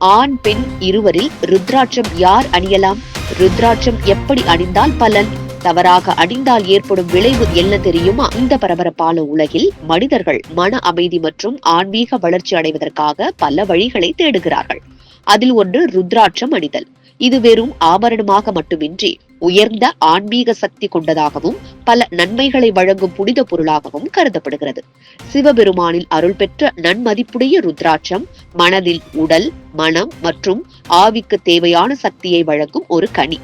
ஆண் பெண் இருவரில் ருத்ராட்சம் யார் அணியலாம்? ருத்ராட்சம் எப்படி அணிந்தால் பலன்? தவறாக அணிந்தால் ஏற்படும் விளைவு என்ன தெரியுமா? இந்த பரபரப்பான உலகில் மனிதர்கள் மன அமைதி மற்றும் ஆன்மீக வளர்ச்சி அடைவதற்காக பல வழிகளை தேடுகிறார்கள். அதில் ஒன்று ருத்ராட்சம் அணிதல். இது வெறும் ஆபரணமாக மட்டுமின்றி உயர்ந்த ஆன்மீக சக்தி கொண்டதாகவும் பல நன்மைகளை வழங்கும் புனித பொருளாகவும் கருதப்படுகிறது. சிவபெருமானில் அருள் பெற்ற நன்மதிப்புடைய ருத்ராட்சம் மனதில் உடல் மனம் மற்றும் ஆவிக்கு தேவையான சக்தியை வழங்கும் ஒரு கனி.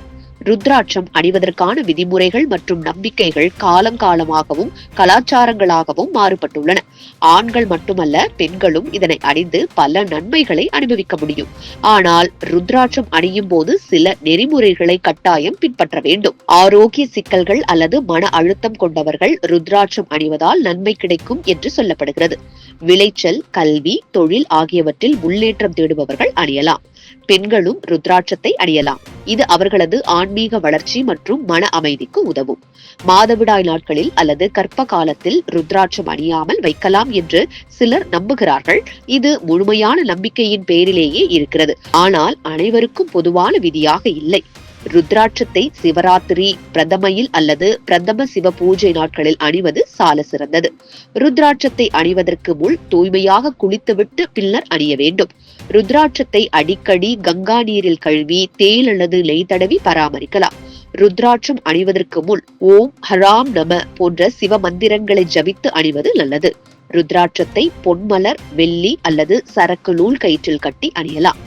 ருத்ராட்சம் அணிவதற்கான விதிமுறைகள் மற்றும் நம்பிக்கைகள் காலங்காலமாகவும் கலாச்சாரங்களாகவும் மாறுபட்டுள்ளன. ஆண்கள் மட்டுமல்ல பெண்களும் இதனை அணிந்து பல நன்மைகளை அனுபவிக்க முடியும். ஆனால் ருத்ராட்சம் அணியும் போது சில நெறிமுறைகளை கட்டாயம் பின்பற்ற வேண்டும். ஆரோக்கிய சிக்கல்கள் அல்லது மன அழுத்தம் கொண்டவர்கள் ருத்ராட்சம் அணிவதால் நன்மை கிடைக்கும் என்று சொல்லப்படுகிறது. விளைச்சல் கல்வி தொழில் ஆகியவற்றில் முன்னேற்றம் தேடுபவர்கள் அணியலாம். பெண்களும் ருத்ராட்சத்தை அணியலாம். இது அவர்களது ஆன்மீக வளர்ச்சி மற்றும் மன அமைதிக்கு உதவும். மாதவிடாய் நாட்களில் அல்லது கர்ப்ப காலத்தில் ருத்ராட்சம் அணியாமல் வைக்கலாம் என்று சிலர் நம்புகிறார்கள். இது முழுமையான நம்பிக்கையின் பேரிலேயே இருக்கிறது. ஆனால் அனைவருக்கும் பொதுவான விதியாக இல்லை. ருத்ராட்சத்தை சிவராத்திரி பிரதமையில் அல்லது பிரதம சிவ பூஜை நாட்களில் அணிவது சால சிறந்தது. ருத்ராட்சத்தை அணிவதற்கு முன் தூய்மையாக குளித்துவிட்டு பின்னர் அணிய வேண்டும். ருத்ராட்சத்தை அடிக்கடி கங்கா நீரில் கழுவி தேல் அல்லது நெய் தடவி பராமரிக்கலாம். ருத்ராட்சம் அணிவதற்கு முன் ஓம் ஹராம் நம போன்ற சிவ மந்திரங்களை ஜபித்து அணிவது நல்லது. ருத்ராட்சத்தை பொன்மலர் வெள்ளி அல்லது சரக்கு நூல் கயிற்றில் கட்டி அணியலாம்.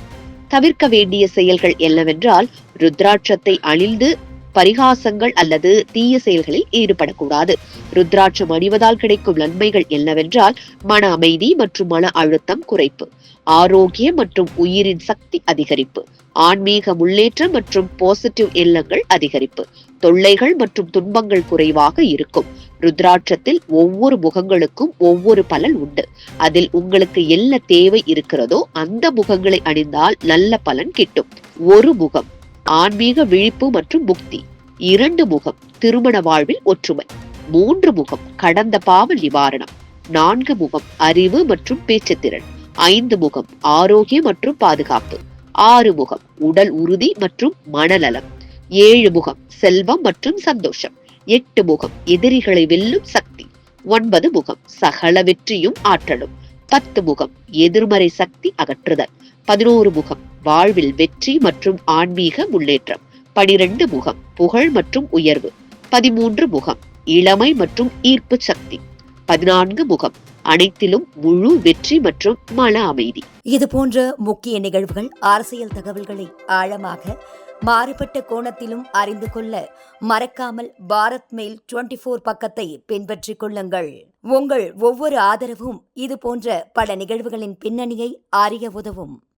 தவிர்க்க வேண்டிய செயல்கள் என்னவென்றால் ருத்ராட்சத்தை அணிந்து பரிகாசங்கள் அல்லது தீய செயல்களில் ஈடுபடக்கூடாது. ருத்ராட்சம் அணிவதால் கிடைக்கும் நன்மைகள் என்னவென்றால் மன அமைதி மற்றும் மன அழுத்தம் குறைப்பு ஆரோக்கியம் மற்றும் உயிரின் சக்தி அதிகரிப்பு ஆன்மீக முன்னேற்றம் மற்றும் பாசிட்டிவ் எண்ணங்கள் அதிகரிப்பு தொல்லைகள் மற்றும் துன்பங்கள் குறைவாக இருக்கும். ருத்ராட்சத்தில் ஒவ்வொரு முகங்களுக்கும் ஒவ்வொரு பலன் உண்டு. அதில் உங்களுக்கு என்ன தேவை இருக்கிறதோ அந்த முகங்களை அணிந்தால் நல்ல பலன் கிட்டும். ஒரு முகம் ஆன்மீக விழிப்பு மற்றும் முக்தி. இரண்டு முகம் திருமண வாழ்வில் ஒற்றுமை. மூன்று முகம் கடந்த பாவ நிவாரணம். நான்கு முகம் அறிவு மற்றும் பேச்சுத்திறன். ஐந்து முகம் ஆரோக்கியம் மற்றும் பாதுகாப்பு. ஆறு முகம் உடல் உறுதி மற்றும் மனநலம். ஏழு முகம் செல்வம் மற்றும் சந்தோஷம். எட்டு முகம் எதிரிகளை வெல்லும் சக்தி. ஒன்பது முகம் சகல வெற்றியும் ஆற்றலும். பத்து முகம் எதிர்மறை சக்தி அகற்றுதல். பதினோரு முகம் வாழ்வில் வெற்றி மற்றும் ஆன்மீக முன்னேற்றம். பனிரெண்டு முகம் புகழ் மற்றும் உயர்வு. பதிமூன்று முகம் இளமை மற்றும் ஈர்ப்பு சக்தி. பதினான்கு முகம். அனைத்திலும் முழு வெற்றி மற்றும் மன அமைதி. இது போன்ற முக்கிய நிகழ்வுகள் அரசியல் தகவல்களை ஆழமாக மாறுபட்ட கோணத்திலும் அறிந்து கொள்ள மறக்காமல் பாரத் மெயில் டுவெண்டி ஃபோர் பக்கத்தை பின்பற்றிக் கொள்ளுங்கள். உங்கள் ஒவ்வொரு ஆதரவும் இது போன்ற பல நிகழ்வுகளின் பின்னணியை அறிய உதவும்.